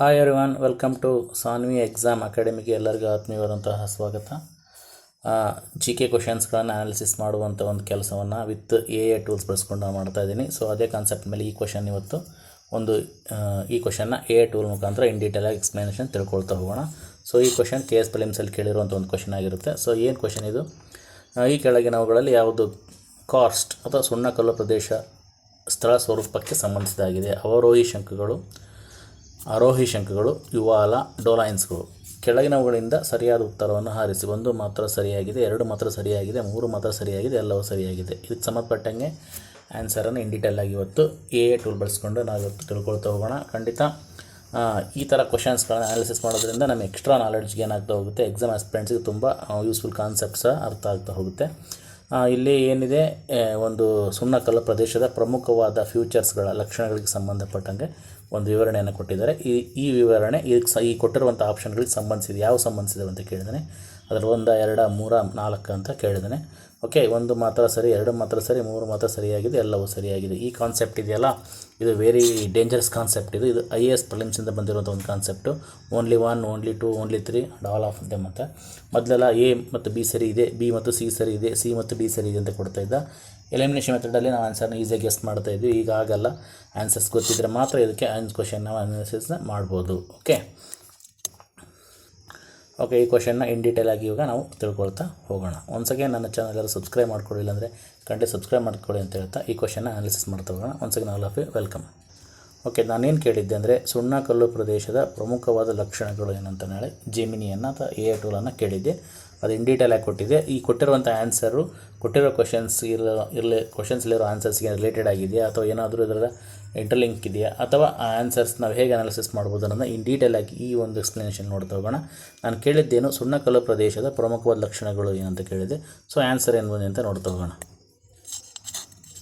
Hi everyone welcome to Sanvi exam ಅಕಾಡೆಮಿಗೆ ಎಲ್ಲರಿಗೂ ಆತ್ಮೀಯವಾದಂತಹ ಸ್ವಾಗತ. ಜಿ ಕೆ ಕ್ವಶನ್ಸ್ಗಳನ್ನು ಅನಾಲಿಸಿಸ್ ಮಾಡುವಂಥ ಒಂದು ಕೆಲಸವನ್ನು ವಿತ್ ಎ ಎ ಟೂಲ್ಸ್ ಬಳಸ್ಕೊಂಡು ನಾನು ಮಾಡ್ತಾ ಇದ್ದೀನಿ. ಸೊ ಅದೇ ಕಾನ್ಸೆಪ್ಟ್ ಮೇಲೆ ಈ ಕ್ವಶನ್ ಇವತ್ತು ಒಂದು ಈ ಕ್ವಶನ್ನ ಎ ಎ ಟೂಲ್ ಮುಖಾಂತರ ಇನ್ ಡೀಟೇಲಾಗಿ ಎಕ್ಸ್ಪ್ಲನೇಷನ್ ತಿಳ್ಕೊಳ್ತಾ ಹೋಗೋಣ. ಸೊ ಈ ಕ್ವಶನ್ ಕೆ ಎಸ್ ಫಿಲಿಮ್ಸಲ್ಲಿ ಕೇಳಿರುವಂಥ ಒಂದು ಕ್ವಶನ್ ಆಗಿರುತ್ತೆ. ಸೊ ಏನು ಕ್ವಶನ್ ಇದು? ಈ ಕೆಳಗಿನವುಗಳಲ್ಲಿ ಯಾವುದು ಕಾರ್ಸ್ಟ್ ಅಥವಾ ಸುಣ್ಣಕಲ್ಲು ಪ್ರದೇಶ ಸ್ಥಳ ಸ್ವರೂಪಕ್ಕೆ ಸಂಬಂಧಿಸಿದಾಗಿದೆ. ಅವರೋಹಿ ಶಂಕುಗಳು ಆರೋಹಿ ಶಂಖಗಳು ಯುವಾಲ, ಡೋಲೈನ್ಸ್ಗಳು. ಕೆಳಗಿನವುಗಳಿಂದ ಸರಿಯಾದ ಉತ್ತರವನ್ನು ಹಾರಿಸಿ, ಒಂದು ಮಾತ್ರ ಸರಿಯಾಗಿದೆ, ಎರಡು ಮಾತ್ರ ಸರಿಯಾಗಿದೆ, ಮೂರು ಮಾತ್ರ ಸರಿಯಾಗಿದೆ, ಎಲ್ಲವೂ ಸರಿಯಾಗಿದೆ. ಇದಕ್ಕೆ ಸಂಬಂಧಪಟ್ಟಂಗೆ ಆನ್ಸರನ್ನು ಇನ್ ಡೀಟೇಲಾಗಿ ಇವತ್ತು ಎ ಎ ಟೂಲ್ ಬಳಸ್ಕೊಂಡು ನಾವು ಇವತ್ತು ತಿಳ್ಕೊಳ್ತಾ ಹೋಗೋಣ. ಖಂಡಿತ ಈ ಥರ ಕ್ವಶನ್ಸ್ಗಳನ್ನ ಅನಾಲಿಸಿಸ್ ಮಾಡೋದ್ರಿಂದ ನಮಗೆ ಎಕ್ಸ್ಟ್ರಾ ನಾಲೆಡ್ಜ್ ಏನಾಗ್ತಾ ಹೋಗುತ್ತೆ. ಎಕ್ಸಾಮ್ ಆಸ್ಪಿರೆಂಟ್ಸಿಗೆ ತುಂಬ ಯೂಸ್ಫುಲ್ ಕಾನ್ಸೆಪ್ಟ್ಸ್ ಅರ್ಥ ಆಗ್ತಾ ಹೋಗುತ್ತೆ. ಇಲ್ಲಿ ಏನಿದೆ ಒಂದು ಸುಣ್ಣಕಲ್ಲು ಪ್ರದೇಶದ ಪ್ರಮುಖವಾದ ಫ್ಯೂಚರ್ಸ್ಗಳ ಲಕ್ಷಣಗಳಿಗೆ ಸಂಬಂಧಪಟ್ಟಂಗೆ ಒಂದು ವಿವರಣೆಯನ್ನು ಕೊಟ್ಟಿದ್ದಾರೆ. ಈ ಈ ವಿವರಣೆ ಇದಕ್ಕೆ ಸ, ಈ ಕೊಟ್ಟಿರುವಂಥ ಆಪ್ಷನ್ಗಳಿಗೆ ಸಂಬಂಧಿಸಿದೆ, ಯಾವ ಸಂಬಂಧಿಸಿದೆ ಅಂತ ಕೇಳಿದ್ದಾನೆ ಅದರ ಒಂದ, ಎರಡ, ಮೂರ, ನಾಲ್ಕು ಅಂತ ಕೇಳಿದ್ದಾನೆ. ಓಕೆ, ಒಂದು ಮಾತ್ರ ಸರಿ, ಎರಡು ಮಾತ್ರ ಸರಿ, ಮೂರು ಮಾತ್ರ ಸರಿಯಾಗಿದೆ, ಎಲ್ಲವೂ ಸರಿಯಾಗಿದೆ. ಈ ಕಾನ್ಸೆಪ್ಟ್ ಇದೆಯಲ್ಲ? ಇದು ವೆರಿ ಡೇಂಜರಸ್ ಕಾನ್ಸೆಪ್ಟ್ ಇದು. ಇದು ಐ ಎ ಎಸ್ ಪ್ರಿಲಿಮ್ಸಿಂದ ಬಂದಿರುವಂಥ ಒಂದು concept only one only two only three doll all of them ಅಂತ. ಮೊದಲೆಲ್ಲ ಎ ಮತ್ತು ಬಿ ಸರಿ ಇದೆ. ಬಿ ಮತ್ತು ಸಿ ಸರಿ ಇದೆ. ಸಿ ಮತ್ತು ಡಿ ಸರಿ ಇದೆ ಅಂತ ಕೊಡ್ತಾ ಇದ್ದ. ಎಲಿಮಿನೇಷನ್ ಮೆಥಡಲ್ಲಿ ನಾವು ಆನ್ಸರ್ನ ಈಸಿಯಾಗಿ ಗೆಸ್ಟ್ ಮಾಡ್ತಾ ಇದ್ವಿ. ಈಗ ಆಗಲ್ಲ. ಆನ್ಸರ್ಸ್ ಗೊತ್ತಿದ್ದರೆ ಮಾತ್ರ ಇದಕ್ಕೆ ಆನ್ಸ್ ಕ್ವಶನ್ ನಾವು ಅನಾಲಿಸಿಸ್ನ ಮಾಡ್ಬೋದು. ಓಕೆ ಓಕೆ ಈ ಕ್ವಶನ್ನ ಇನ್ ಡೀಟೇಲ್ ಆಗಿ ಇವಾಗ ನಾವು ತಿಳ್ಕೊಳ್ತಾ ಹೋಗೋಣ. ಒನ್ಸ್ ಅಗೇನ್ ನನ್ನ ಚಾನಲ್ ಎಲ್ಲರೂ ಸಬ್ಸ್ಕ್ರೈಬ್ ಮಾಡ್ಕೊಳ್ಳಿಲ್ಲ ಅಂದರೆ ಖಂಡಿತ ಸಬ್ಸ್ಕ್ರೈಬ್ ಮಾಡ್ಕೊಳ್ಳಿ ಅಂತ ಹೇಳ್ತಾ ಈ ಕ್ವಶನ್ನ ಅನಾಲಿಸಿಸ್ ಮಾಡ್ತಾ ಹೋಗೋಣ. Once again all of welcome okay ನಾನೇನು ಕೇಳಿದ್ದೆ ಅಂದರೆ ಸುಣ್ಣಕಲ್ಲು ಪ್ರದೇಶದ ಪ್ರಮುಖವಾದ ಲಕ್ಷಣಗಳು ಏನಂತ ನಾಳೆ? ಜೆಮಿನಿಯನ್ನು ಅಥವಾ ಎ ಟೂಲನ್ನು ಕೇಳಿದ್ದೆ. ಅದು ಇನ್ ಆಗಿ ಕೊಟ್ಟಿದೆ. ಈ ಕೊಟ್ಟಿರುವಂಥ ಆನ್ಸರು ಕೊಟ್ಟಿರೋ ಕ್ವಶನ್ಸ್ ಇರೋ ಇರಲಿ ಕ್ವಶನ್ಸ್ಲಿರೋ ಆನ್ಸರ್ಸ್ಗೆ ರಿಲೇಟೆಡ್ ಆಗಿದೆಯಾ? ಅಥವಾ ಏನಾದರೂ ಇದರ ಇಂಟರ್ಲಿಂಕ್ ಇದೆಯಾ? ಅಥವಾ ಆ ಆನ್ಸರ್ಸ್ ನಾವು ಹೇಗೆ ಅನಾಲಿಸಿಸ್ ಮಾಡ್ಬೋದು ಅನ್ನೋದನ್ನ ಇನ್ ಆಗಿ ಈ ಒಂದು ಎಕ್ಸ್ಪ್ಲನೇಷನ್ ನೋಡ್ತಾ ಹೋಗೋಣ. ನಾನು ಕೇಳಿದ್ದೇನು ಸುಣ್ಣಕಲ್ಲು ಪ್ರದೇಶದ ಪ್ರಮುಖವಾದ ಲಕ್ಷಣಗಳು ಏನಂತ ಕೇಳಿದೆ. ಸೊ ಆನ್ಸರ್ ಏನು ಅಂತ ನೋಡ್ತಾ ಹೋಗೋಣ.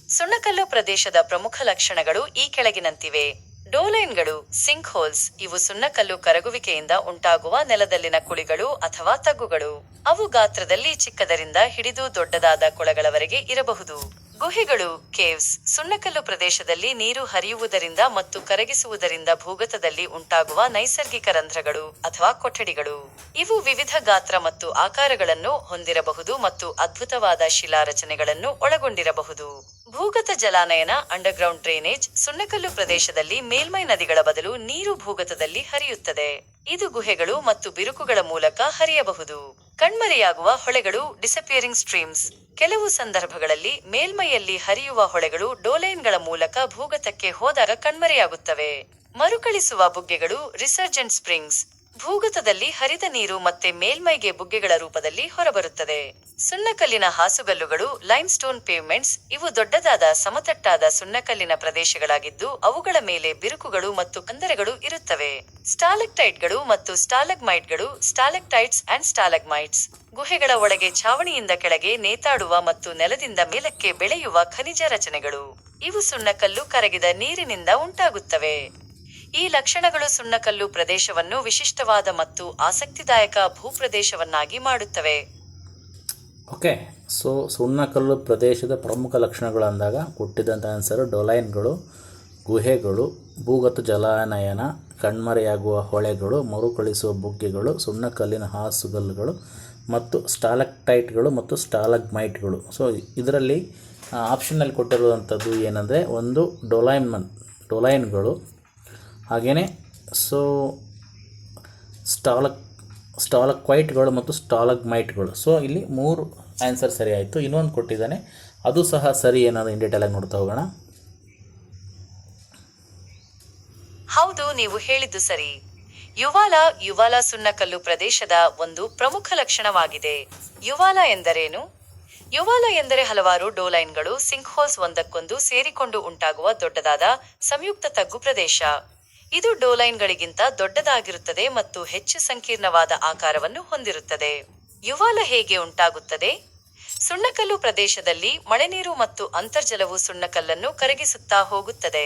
ಸುಣ್ಣಕಲ್ಲು ಪ್ರದೇಶದ ಪ್ರಮುಖ ಲಕ್ಷಣಗಳು ಈ ಕೆಳಗಿನಂತಿವೆ. ಡೋಲೈನ್ಗಳು ಸಿಂಕ್ ಹೋಲ್ಸ್ ಇವು ಸುಣ್ಣಕಲ್ಲು ಕರಗುವಿಕೆಯಿಂದ ಉಂಟಾಗುವ ನೆಲದಲ್ಲಿನ ಕುಳಿಗಳು ಅಥವಾ ತಗ್ಗುಗಳು. ಅವು ಗಾತ್ರದಲ್ಲಿ ಚಿಕ್ಕದರಿಂದ ಹಿಡಿದು ದೊಡ್ಡದಾದ ಕೊಳಗಳವರೆಗೆ ಇರಬಹುದು. ಗುಹೆಗಳು, ಕೇವ್ಸ್, ಸುಣ್ಣಕಲ್ಲು ಪ್ರದೇಶದಲ್ಲಿ ನೀರು ಹರಿಯುವುದರಿಂದ ಮತ್ತು ಕರಗಿಸುವುದರಿಂದ ಭೂಗತದಲ್ಲಿ ಉಂಟಾಗುವ ನೈಸರ್ಗಿಕ ರಂಧ್ರಗಳು ಅಥವಾ ಕೊಠಡಿಗಳು. ಇವು ವಿವಿಧ ಗಾತ್ರ ಮತ್ತು ಆಕಾರಗಳನ್ನು ಹೊಂದಿರಬಹುದು ಮತ್ತು ಅದ್ಭುತವಾದ ಶಿಲಾರಚನೆಗಳನ್ನು ಒಳಗೊಂಡಿರಬಹುದು. ಭೂಗತ ಜಲಾನಯನ ಅಂಡರ್ಗ್ರೌಂಡ್ ಡ್ರೈನೇಜ್ ಸುಣ್ಣಕಲ್ಲು ಪ್ರದೇಶದಲ್ಲಿ ಮೇಲ್ಮೈ ನದಿಗಳ ಬದಲು ನೀರು ಭೂಗತದಲ್ಲಿ ಹರಿಯುತ್ತದೆ. ಇದು ಗುಹೆಗಳು ಮತ್ತು ಬಿರುಕುಗಳ ಮೂಲಕ ಹರಿಯಬಹುದು. ಕಣ್ಮರೆಯಾಗುವ ಹೊಳೆಗಳು ಡಿಸಪಿಯರಿಂಗ್ ಸ್ಟ್ರೀಮ್ಸ್ ಕೆಲವು ಸಂದರ್ಭಗಳಲ್ಲಿ ಮೇಲ್ಮೈಯಲ್ಲಿ ಹರಿಯುವ ಹೊಳೆಗಳು ಡೋಲೈನ್ಗಳ ಮೂಲಕ ಭೂಗತಕ್ಕೆ ಹೋದಾಗ ಕಣ್ಮರೆಯಾಗುತ್ತವೆ. ಮರುಕಳಿಸುವ ಬುಗ್ಗೆಗಳು ರಿಸರ್ಜೆಂಟ್ ಸ್ಪ್ರಿಂಗ್ಸ್ ಭೂಗತದಲ್ಲಿ ಹರಿದ ನೀರು ಮತ್ತೆ ಮೇಲ್ಮೈಗೆ ಬುಗ್ಗೆಗಳ ರೂಪದಲ್ಲಿ ಹೊರಬರುತ್ತದೆ. ಸುಣ್ಣಕಲ್ಲಿನ ಹಾಸುಗಲ್ಲುಗಳು ಲೈಮ್ಸ್ಟೋನ್ ಪೇವ್ಮೆಂಟ್ಸ್ ಇವು ದೊಡ್ಡದಾದ, ಸಮತಟ್ಟಾದ ಸುಣ್ಣಕಲ್ಲಿನ ಪ್ರದೇಶಗಳಾಗಿದ್ದು, ಅವುಗಳ ಮೇಲೆ ಬಿರುಕುಗಳು ಮತ್ತು ಕಂದರೆಗಳು ಇರುತ್ತವೆ. ಸ್ಟಾಲೆಕ್ಟೈಟ್ಗಳು ಮತ್ತು ಸ್ಟಾಲಗ್ಮೈಟ್ಗಳು, ಸ್ಟಾಲೆಕ್ಟೈಟ್ಸ್ ಅಂಡ್ ಸ್ಟಾಲಗ್ಮೈಟ್ಸ್. ಗುಹೆಗಳ ಒಳಗೆ ಛಾವಣಿಯಿಂದ ಕೆಳಗೆ ನೇತಾಡುವ ಮತ್ತು ನೆಲದಿಂದ ಮೇಲಕ್ಕೆ ಬೆಳೆಯುವ ಖನಿಜ ರಚನೆಗಳು. ಇವು ಸುಣ್ಣಕಲ್ಲು ಕರಗಿದ ನೀರಿನಿಂದ ಉಂಟಾಗುತ್ತವೆ. ಈ ಲಕ್ಷಣಗಳು ಸುಣ್ಣಕಲ್ಲು ಪ್ರದೇಶವನ್ನು ವಿಶಿಷ್ಟವಾದ ಮತ್ತು ಆಸಕ್ತಿದಾಯಕ ಭೂಪ್ರದೇಶವನ್ನಾಗಿ ಮಾಡುತ್ತವೆ. ಓಕೆ ಸೊ ಸುಣ್ಣಕಲ್ಲು ಪ್ರದೇಶದ ಪ್ರಮುಖ ಲಕ್ಷಣಗಳು ಅಂದಾಗ ಕೊಟ್ಟಿದ್ದಂಥ ಆನ್ಸರು ಡೊಲೈನ್ಗಳು, ಗುಹೆಗಳು, ಭೂಗತ ಜಲಾನಯನ, ಕಣ್ಮರೆಯಾಗುವ ಹೊಳೆಗಳು, ಮರುಕಳಿಸುವ ಬುಗ್ಗೆಗಳು, ಸುಣ್ಣಕಲ್ಲಿನ ಹಾಸುಗಲ್ಲುಗಳು ಮತ್ತು ಸ್ಟಾಲಕ್ಟೈಟ್ಗಳು ಮತ್ತು ಸ್ಟಾಲಗ್ಮೈಟ್ಗಳು. ಸೊ ಇದರಲ್ಲಿ ಆಪ್ಷನಲ್ಲಿ ಕೊಟ್ಟಿರುವಂಥದ್ದು ಏನಂದರೆ ಒಂದು ಡೊಲೈನ್ಮನ್, ಡೊಲೈನ್ಗಳು ಹಾಗೆಯೇ ಸೊ ಸ್ಟಾಲಕ್ ಸ್ಟಾಲಕ್ವೈಟ್ಗಳು ಮತ್ತು ಸ್ಟಾಲಗ್ಮೈಟ್ಗಳು ಸೊ ಇಲ್ಲಿ ಮೂರು ಆನ್ಸರ್ ಸರಿ ಆಯಿತು. ಇನ್ನೊಂದು ಕೊಟ್ಟಿದ್ದಾನೆ. ಅದು ಸಹ ಸರಿ ಏನಾದರೂ ಇನ್ ಡೀಟೇಲಾಗಿ ನೋಡ್ತಾ ಹೋಗೋಣ. ಹೌದು, ನೀವು ಹೇಳಿದ್ದು ಸರಿ. ಯುವಾಲ ಯುವಾಲ ಸುಣ್ಣಕಲ್ಲು ಪ್ರದೇಶದ ಒಂದು ಪ್ರಮುಖ ಲಕ್ಷಣವಾಗಿದೆ. ಯುವಾಲ ಎಂದರೇನು? ಯುವಾಲ ಎಂದರೆ ಹಲವಾರು ಡೋಲೈನ್ಗಳು, ಸಿಂಕ್ಹೋಲ್ಸ್ ಒಂದಕ್ಕೊಂದು ಸೇರಿಕೊಂಡು ಉಂಟಾಗುವ ದೊಡ್ಡದಾದ ಸಂಯುಕ್ತ ತಗ್ಗು ಪ್ರದೇಶ. ಇದು ಡೋಲೈನ್ಗಳಿಗಿಂತ ದೊಡ್ಡದಾಗಿರುತ್ತದೆ ಮತ್ತು ಹೆಚ್ಚು ಸಂಕೀರ್ಣವಾದ ಆಕಾರವನ್ನು ಹೊಂದಿರುತ್ತದೆ. ಯುವಾಲ ಹೇಗೆ ಉಂಟಾಗುತ್ತದೆ? ಸುಣ್ಣಕಲ್ಲು ಪ್ರದೇಶದಲ್ಲಿ ಮಳೆನೀರು ಮತ್ತು ಅಂತರ್ಜಲವು ಸುಣ್ಣಕಲ್ಲನ್ನು ಕರಗಿಸುತ್ತಾ ಹೋಗುತ್ತದೆ.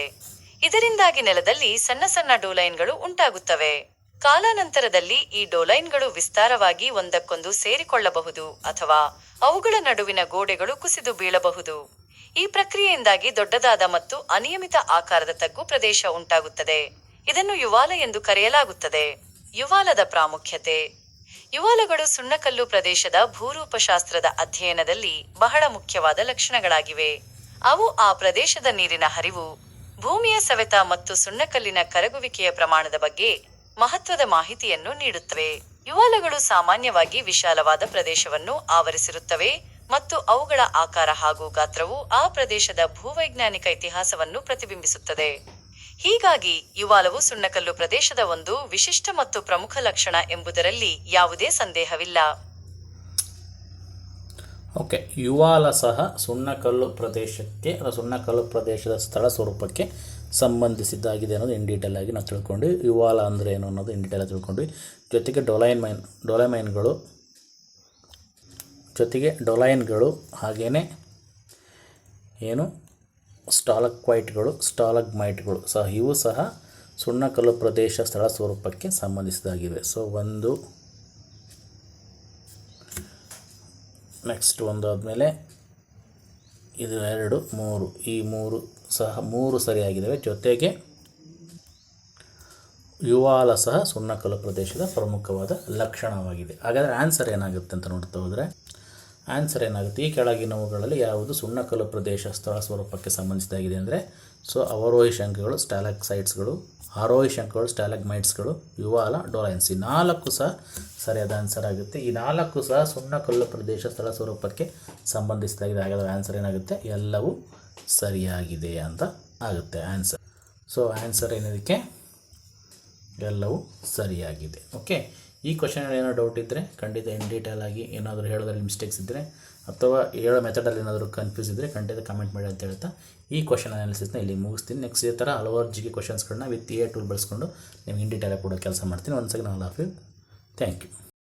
ಇದರಿಂದಾಗಿ ನೆಲದಲ್ಲಿ ಸಣ್ಣ ಸಣ್ಣ ಡೋಲೈನ್ಗಳು ಉಂಟಾಗುತ್ತವೆ. ಕಾಲಾನಂತರದಲ್ಲಿ ಈ ಡೋಲೈನ್ಗಳು ವಿಸ್ತಾರವಾಗಿ ಒಂದಕ್ಕೊಂದು ಸೇರಿಕೊಳ್ಳಬಹುದು ಅಥವಾ ಅವುಗಳ ನಡುವಿನ ಗೋಡೆಗಳು ಕುಸಿದು ಬೀಳಬಹುದು. ಈ ಪ್ರಕ್ರಿಯೆಯಿಂದಾಗಿ ದೊಡ್ಡದಾದ ಮತ್ತು ಅನಿಯಮಿತ ಆಕಾರದ ತಗ್ಗು ಪ್ರದೇಶ ಉಂಟಾಗುತ್ತದೆ. ಇದನ್ನು ಯುವಾಲ ಎಂದು ಕರೆಯಲಾಗುತ್ತದೆ. ಯುವಾಲದ ಪ್ರಾಮುಖ್ಯತೆ. ಯುವಾಲಗಳು ಸುಣ್ಣಕಲ್ಲು ಪ್ರದೇಶದ ಭೂರೂಪಶಾಸ್ತ್ರದ ಅಧ್ಯಯನದಲ್ಲಿ ಬಹಳ ಮುಖ್ಯವಾದ ಲಕ್ಷಣಗಳಾಗಿವೆ. ಅವು ಆ ಪ್ರದೇಶದ ನೀರಿನ ಹರಿವು, ಭೂಮಿಯ ಸವೆತ ಮತ್ತು ಸುಣ್ಣಕಲ್ಲಿನ ಕರಗುವಿಕೆಯ ಪ್ರಮಾಣದ ಬಗ್ಗೆ ಮಹತ್ವದ ಮಾಹಿತಿಯನ್ನು ನೀಡುತ್ತವೆ. ಯುವಾಲಗಳು ಸಾಮಾನ್ಯವಾಗಿ ವಿಶಾಲವಾದ ಪ್ರದೇಶವನ್ನು ಆವರಿಸಿರುತ್ತವೆ ಮತ್ತು ಅವುಗಳ ಆಕಾರ ಹಾಗೂ ಗಾತ್ರವು ಆ ಪ್ರದೇಶದ ಭೂವೈಜ್ಞಾನಿಕ ಇತಿಹಾಸವನ್ನು ಪ್ರತಿಬಿಂಬಿಸುತ್ತದೆ. ಹೀಗಾಗಿ ಯುವಾಲವು ಸುಣ್ಣಕಲ್ಲು ಪ್ರದೇಶದ ಒಂದು ವಿಶಿಷ್ಟ ಮತ್ತು ಪ್ರಮುಖ ಲಕ್ಷಣ ಎಂಬುದರಲ್ಲಿ ಯಾವುದೇ ಸಂದೇಹವಿಲ್ಲ. ಓಕೆ ಯುವಾಲ ಸಹ ಸುಣ್ಣಕಲ್ಲು ಪ್ರದೇಶಕ್ಕೆ ಸುಣ್ಣಕಲ್ಲು ಪ್ರದೇಶದ ಸ್ಥಳ ಸ್ವರೂಪಕ್ಕೆ ಸಂಬಂಧಿಸಿದ್ದಾಗಿದೆ ಅನ್ನೋದು ಇನ್ ಡೀಟೇಲ್ ಆಗಿ ನಾವು ತಿಳ್ಕೊಂಡ್ವಿ. ಯುವಾಲ ಅಂದರೆ ಏನು ಅನ್ನೋದು ಇನ್ ಡೀಟೇಲ್ ತಿಳ್ಕೊಂಡ್ವಿ. ಜೊತೆಗೆ ಡೊಲೈನ್ ಮೈನ್ ಡೊಲೈಮೈನ್ಗಳು ಜೊತೆಗೆ ಡೊಲೈನ್ಗಳು ಹಾಗೆಯೇ ಏನು? ಸ್ಟಾಲಕ್ವೈಟ್ಗಳು ಸ್ಟಾಲಗ್ಮೈಟ್ಗಳು ಸಹ, ಇವು ಸಹ ಸುಣ್ಣಕಲ್ಲು ಪ್ರದೇಶ ಸ್ಥಳ ಸ್ವರೂಪಕ್ಕೆ ಸಂಬಂಧಿಸಿದಾಗಿವೆ. ಸೊ ಒಂದು ನೆಕ್ಸ್ಟ್ ಒಂದು ಆದಮೇಲೆ ಇದು ಎರಡು, ಮೂರು, ಈ ಮೂರು ಸಹ ಮೂರು ಸರಿಯಾಗಿದ್ದಾವೆ ಜೊತೆಗೆ ಯುವಾಲ ಸಹ ಸುಣ್ಣಕಲ್ಲು ಪ್ರದೇಶದ ಪ್ರಮುಖವಾದ ಲಕ್ಷಣವಾಗಿದೆ. ಹಾಗಾದರೆ ಆನ್ಸರ್ ಏನಾಗುತ್ತೆ ಅಂತ ನೋಡ್ತಾ ಹೋದರೆ ಆನ್ಸರ್ ಏನಾಗುತ್ತೆ? ಈ ಕೆಳಗಿನವುಗಳಲ್ಲಿ ಯಾವುದು ಸುಣ್ಣಕಲ್ಲು ಪ್ರದೇಶ ಸ್ಥಳ ಸ್ವರೂಪಕ್ಕೆ ಸಂಬಂಧಿಸಿದಾಗಿದೆ ಅಂದರೆ ಸೊ ಅವರೋಹಿ ಶಂಖಗಳು ಸ್ಟ್ಯಾಲಕ್ಸೈಟ್ಸ್ಗಳು ಆರೋಹಿ ಶಂಖಗಳು ಸ್ಟ್ಯಾಲಗ್ಮೈಟ್ಸ್ಗಳು ಯುವಾಲ ಡೊಲೈನ್ಸ್ ಈ ನಾಲ್ಕು ಸಹ ಸರಿಯಾದ ಆನ್ಸರ್ ಆಗುತ್ತೆ. ಈ ನಾಲ್ಕು ಸಹ ಸುಣ್ಣಕಲ್ಲು ಪ್ರದೇಶ ಸ್ಥಳ ಸ್ವರೂಪಕ್ಕೆ ಸಂಬಂಧಿಸಿದಾಗಿದೆ. ಹಾಗಾದರೆ ಆನ್ಸರ್ ಏನಾಗುತ್ತೆ? ಎಲ್ಲವೂ ಸರಿಯಾಗಿದೆ ಅಂತ ಆಗುತ್ತೆ ಆನ್ಸರ್ ಸೊ ಆನ್ಸರ್ ಏನಿದಕ್ಕೆ? ಎಲ್ಲವೂ ಸರಿಯಾಗಿದೆ. ಓಕೆ ಈ ಕ್ವಶನ್ ಏನೋ ಡೌಟ್ ಇದ್ದರೆ ಖಂಡಿತ ಇನ್ ಡೀಟೇಲ್ ಆಗಿ ಏನಾದರೂ ಹೇಳೋದ್ರಲ್ಲಿ ಮಿಸ್ಟೇಕ್ಸ್ ಇದ್ದರೆ ಅಥವಾ ಹೇಳೋ ಮೆಥಡಲ್ಲಿ ಏನಾದರೂ ಕನ್ಫ್ಯೂಸ್ ಇದ್ದರೆ ಖಂಡಿತ ಕಮೆಂಟ್ ಮಾಡಿ ಅಂತ ಹೇಳ್ತಾ ಈ ಕ್ವಶನ್ ಅನಾಲಿಸಿಸ್ನ ಇಲ್ಲಿ ಮುಗಿಸ್ತೀನಿ. ನೆಕ್ಸ್ಟ್ ಈ ಥರ ಹಲವಾರು ಜಿ ಕೆ ಕ್ವಶನ್ಸ್ಗಳನ್ನ ವಿತ್ ಎ ಟೂಲ್ ಬಳಸ್ಕೊಂಡು ನಿಮ್ಗೆ ಇನ್ ಡೀಟೇಲಾಗಿ ಕೂಡ ಕೆಲಸ ಮಾಡ್ತೀನಿ. ಒಂದು second all of you thank you